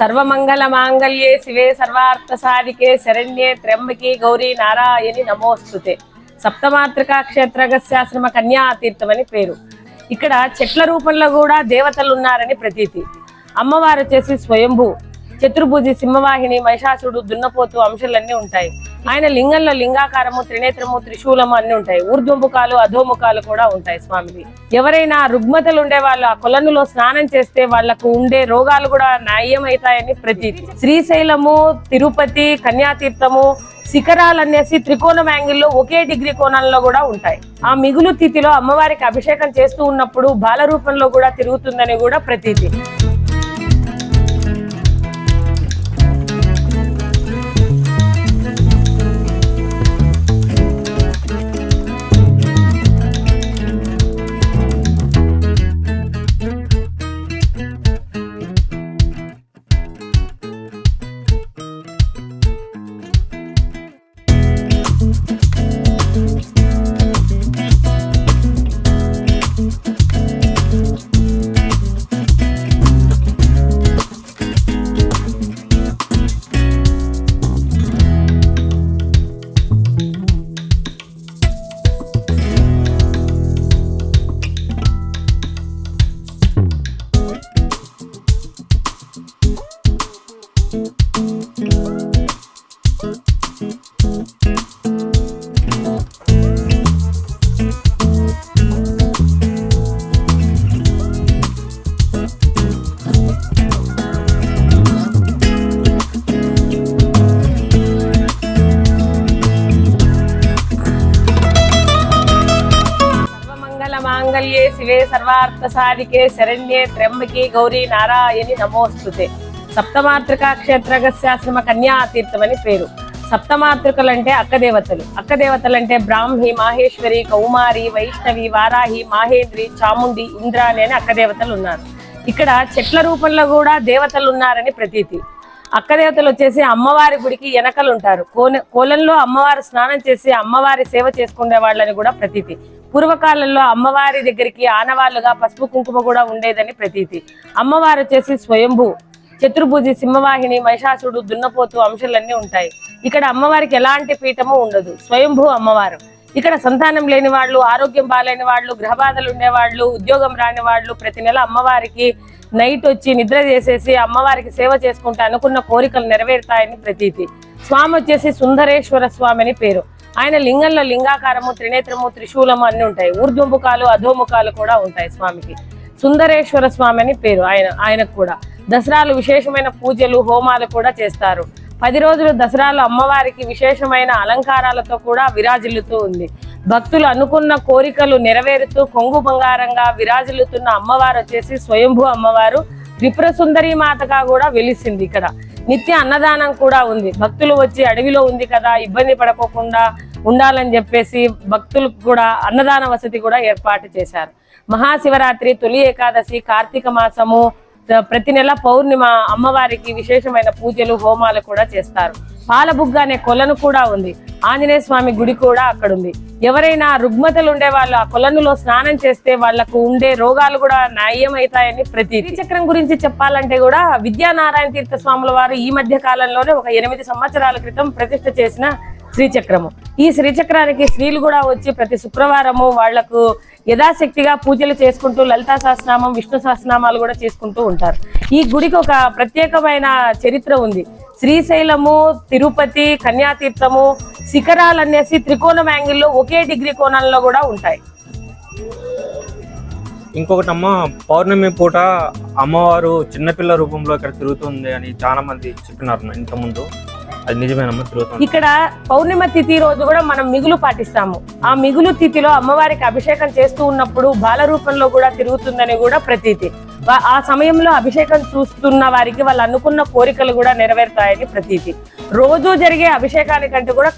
సర్వమంగళ మాంగళ్యే శివే సర్వార్థ సాధికే శరణ్యే త్ర్యంబకే గౌరీ నారాయణి నమోస్తుతే. సప్తమాతృకా క్షేత్రగస్యాశ్రమ కన్యాతీర్థం అని పేరు. ఇక్కడ చెట్ల రూపంలో కూడా దేవతలు ఉన్నారని ప్రతీతి. అమ్మవారు వచ్చేసి స్వయంభూ. చతుర్భుజి సింహవాహిని మహిషాసుడు దున్నపోతు అంశాలన్నీ ఉంటాయి. ఆయన లింగంలో లింగాకారము త్రినేత్రము త్రిశూలము అన్ని ఉంటాయి. ఊర్ధ్వముఖాలు అధోముఖాలు కూడా ఉంటాయి స్వామిది. ఎవరైనా రుగ్మతలు ఉండే వాళ్ళు ఆ కొలనులో స్నానం చేస్తే వాళ్ళకు ఉండే రోగాలు కూడా నయమవుతాయని ప్రతీతి. శ్రీశైలము తిరుపతి కన్యాతీర్థము శిఖరాలు అనేసి త్రికోణం యాంగిల్లో ఒకే డిగ్రీ కోణంలో కూడా ఉంటాయి. ఆ మిగులు తిథిలో అమ్మవారికి అభిషేకం చేస్తూ ఉన్నప్పుడు బాల రూపంలో కూడా తిరుగుతుందని కూడా ప్రతీతి. శివే సర్వార్థ సాధికే శరణ్యే త్ర్యంబకే గౌరీ నారాయణి నమోస్తుతే. సప్తమాతృకా క్షేత్రగస్యాశ్రమ కన్యాతీర్థం అని పేరు. సప్తమాతృకలు అంటే అక్కదేవతలు. అక్కదేవతలు అంటే బ్రాహ్మి మాహేశ్వరి కౌమారి వైష్ణవి వారాహి మాహేంద్రి చాముండి ఇంద్రాని అని అక్కదేవతలు ఉన్నారు ఇక్కడ చెట్ల రూపంలో కూడా దేవతలు ఉన్నారని ప్రతీతి. అక్కదేవతలు వచ్చేసి అమ్మవారి గుడికి వెనకలు ఉంటారు కోన కోలంలో అమ్మవారు స్నానం చేసి అమ్మవారి సేవ చేసుకునే వాళ్ళని కూడా ప్రతీతి. పూర్వకాలంలో అమ్మవారి దగ్గరికి ఆనవాళ్ళుగా పసుపు కుంకుమ కూడా ఉండేదని ప్రతీతి. అమ్మవారు వచ్చేసి స్వయంభూ చతుర్భుజి సింహవాహిని మహిషాసుడు దున్నపోతు అంశాలన్నీ ఉంటాయి. ఇక్కడ అమ్మవారికి ఎలాంటి పీఠము ఉండదు. స్వయంభూ అమ్మవారు. ఇక్కడ సంతానం లేని వాళ్ళు ఆరోగ్యం బాగాలేని వాళ్ళు గ్రహ బాధలు ఉండేవాళ్ళు ఉద్యోగం రాని వాళ్ళు ప్రతి నెల అమ్మవారికి నైట్ వచ్చి నిద్ర చేసేసి అమ్మవారికి సేవ చేసుకుంటే అనుకున్న కోరికలు నెరవేరుతాయని ప్రతీతి. స్వామి వచ్చేసి సుందరేశ్వర స్వామి అని పేరు. ఆయన లింగంలో లింగాకారము త్రినేత్రము త్రిశూలము అన్ని ఉంటాయి. ఊర్ధ్వముఖాలు అధోముఖాలు కూడా ఉంటాయి స్వామికి. సుందరేశ్వర స్వామి అని పేరు ఆయన ఆయనకు కూడా. దసరాలు విశేషమైన పూజలు హోమాలు కూడా చేస్తారు. పది రోజులు దసరాలు అమ్మవారికి విశేషమైన అలంకారాలతో కూడా విరాజిల్లుతూ ఉంది. భక్తులు అనుకున్న కోరికలు నెరవేరుతూ కొంగు బంగారంగా విరాజిల్లుతున్న అమ్మవారు వచ్చేసి స్వయంభూ అమ్మవారు. త్రిపుర సుందరి మాతగా కూడా వెలిసింది ఇక్కడ. నిత్య అన్నదానం కూడా ఉంది. భక్తులు వచ్చి అడవిలో ఉంది కదా ఇబ్బంది పడకోకుండా ఉండాలని చెప్పేసి భక్తులకు కూడా అన్నదాన వసతి కూడా ఏర్పాటు చేశారు. మహాశివరాత్రి తొలి ఏకాదశి కార్తీక మాసము ప్రతి నెల పౌర్ణిమ అమ్మవారికి విశేషమైన పూజలు హోమాలు కూడా చేస్తారు. పాలబుగ్గ అనే కొలను కూడా ఉంది. ఆంజనేయ స్వామి గుడి కూడా అక్కడ ఉంది ఎవరైనా రుగ్మతలు ఉండే వాళ్ళు ఆ కొలనులో స్నానం చేస్తే వాళ్ళకు ఉండే రోగాలు కూడా నయమవుతాయని ప్రతి చక్రం గురించి చెప్పాలంటే కూడా విద్యానారాయణ తీర్థ స్వాముల వారు ఈ మధ్య కాలంలోనే ఒక ఎనిమిది సంవత్సరాల క్రితం ప్రతిష్ట చేసిన శ్రీచక్రము ఈ శ్రీచక్రానికి స్త్రీలు కూడా వచ్చి ప్రతి శుక్రవారము వాళ్ళకు యథాశక్తిగా పూజలు చేసుకుంటూ లలితా సహస్రనామం విష్ణు సహస్రనామాలు కూడా చేసుకుంటూ ఉంటారు. ఈ గుడికి ఒక ప్రత్యేకమైన చరిత్ర ఉంది. శ్రీశైలము తిరుపతి కన్యాతీర్థము శిఖరాలు అనేసి త్రికోణం యాంగిల్లో ఒకే డిగ్రీ కోణంలో కూడా ఉంటాయి. ఇంకొకటి అమ్మ పౌర్ణమి పూట అమ్మవారు చిన్నపిల్ల రూపంలో ఇక్కడ తిరుగుతుంది అని చాలా మంది చెప్పినారు ఇంతకుముందు. అది నిజమేనమ్మా ఇక్కడ పౌర్ణిమ తిథి రోజు కూడా మనం మిగులు పాటిస్తాము. ఆ మిగులు తిథిలో అమ్మవారికి అభిషేకం చేస్తూ ఉన్నప్పుడు బాల రూపంలో కూడా తిరుగుతుందని కూడా ప్రతీతి. ఆ సమయంలో అభిషేకం చూస్తున్న వారికి వాళ్ళు అనుకున్న కోరికలు కూడా నెరవేరుతాయని ప్రతీతి. రోజు జరిగే అభిషేకానికంటే కూడా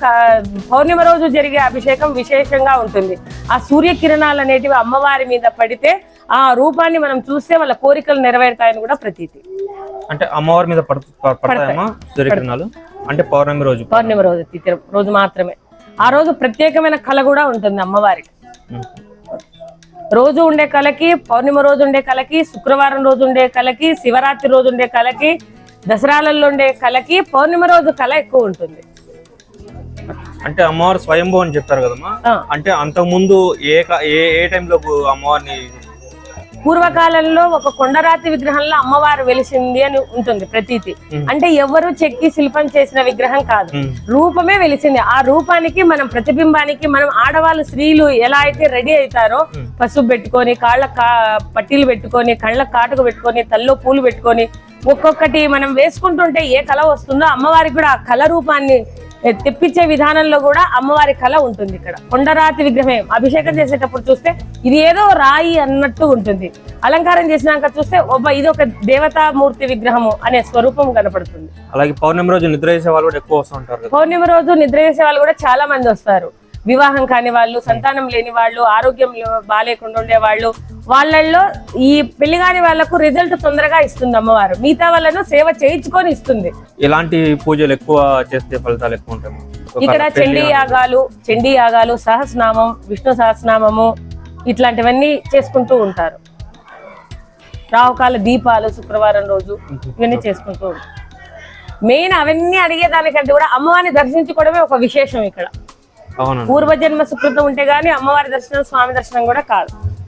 పౌర్ణిమ రోజు జరిగే అభిషేకం విశేషంగా ఉంటుంది. ఆ సూర్యకిరణాలు అనేటివి అమ్మవారి మీద పడితే ఆ రూపాన్ని మనం చూస్తే వాళ్ళ కోరికలు నెరవేరుతాయని కూడా ప్రతీతి. అంటే అమ్మవారి మీద పడతాయమ్మా సూర్యకిరణాలు అంటే పౌర్ణమి రోజు. పౌర్ణిమ రోజు రోజు మాత్రమే. ఆ రోజు ప్రత్యేకమైన కళ కూడా ఉంటుంది అమ్మవారికి. రోజు ఉండే కళకి పౌర్ణిమ రోజు ఉండే కళకి శుక్రవారం రోజు ఉండే కళకి శివరాత్రి రోజు ఉండే కళకి దసరాలలో ఉండే కళకి పౌర్ణమి రోజు కళ ఎక్కువ ఉంటుంది. అంటే అమ్మవారు స్వయంభూ అని చెప్పారు కదమ్మా. అంటే అంతకు ముందు ఏ ఏ టైంలో అమ్మవారిని పూర్వకాలంలో ఒక కొండరాతి విగ్రహంలో అమ్మవారు వెలిసింది అని ఉంటుంది ప్రతీతి. అంటే ఎవరు చెక్కి శిల్పం చేసిన విగ్రహం కాదు. రూపమే వెలిసింది. ఆ రూపానికి మనం ప్రతిబింబానికి మనం ఆడవాళ్ళు స్త్రీలు ఎలా అయితే రెడీ అవుతారో పసుపు పెట్టుకొని కాళ్ళ కా- పట్టీలు పెట్టుకొని కళ్ళ కాటుకు పెట్టుకొని తల్లో పూలు పెట్టుకొని ఒక్కొక్కటి మనం వేసుకుంటుంటే ఏ కళ వస్తుందో అమ్మవారికి కూడా ఆ కళ రూపాన్ని తెప్పించే విధానంలో కూడా అమ్మవారి కళ ఉంటుంది ఇక్కడ. కొండరాతి విగ్రహమే అభిషేకం చేసేటప్పుడు చూస్తే ఇది ఏదో రాయి అన్నట్టు ఉంటుంది. అలంకారం చేసినాక చూస్తే ఒబ్బ ఇది ఒక దేవతామూర్తి విగ్రహము అనే స్వరూపం కనపడుతుంది. అలాగే పౌర్ణమి రోజు నిద్ర చేసే వాళ్ళు కూడా ఎక్కువ వస్తూ ఉంటారు కదా. పౌర్ణమి రోజు నిద్ర చేసే వాళ్ళు కూడా చాలా మంది వస్తారు. వివాహం కాని వాళ్ళు సంతానం లేని వాళ్ళు ఆరోగ్యం బాగాలేకుండా ఉండే వాళ్ళు వాళ్ళల్లో ఈ పెళ్ళి కాని వాళ్ళకు రిజల్ట్ తొందరగా ఇస్తుంది అమ్మవారు. మిగతా వాళ్ళను సేవ చేయించుకొని ఇస్తుంది. ఇలాంటి పూజలు ఎక్కువ చేస్తే ఫలితాలు ఎక్కువ ఉంటాయి ఇక్కడ చండీ యాగాలు చండీ యాగాలు సహస్రనామం విష్ణు సహస్రనామము ఇట్లాంటివన్నీ చేసుకుంటూ ఉంటారు. రాహుకాల దీపాలు శుక్రవారం రోజు ఇవన్నీ చేసుకుంటూ ఉంటారు. మెయిన్ అవన్నీ అడిగేదానికంటే కూడా అమ్మవారిని దర్శించుకోవడమే ఒక విశేషం ఇక్కడ. పూర్వజన్మ సుకృతం ఉంటే గానీ అమ్మవారి దర్శనం స్వామి దర్శనం కూడా కాదు.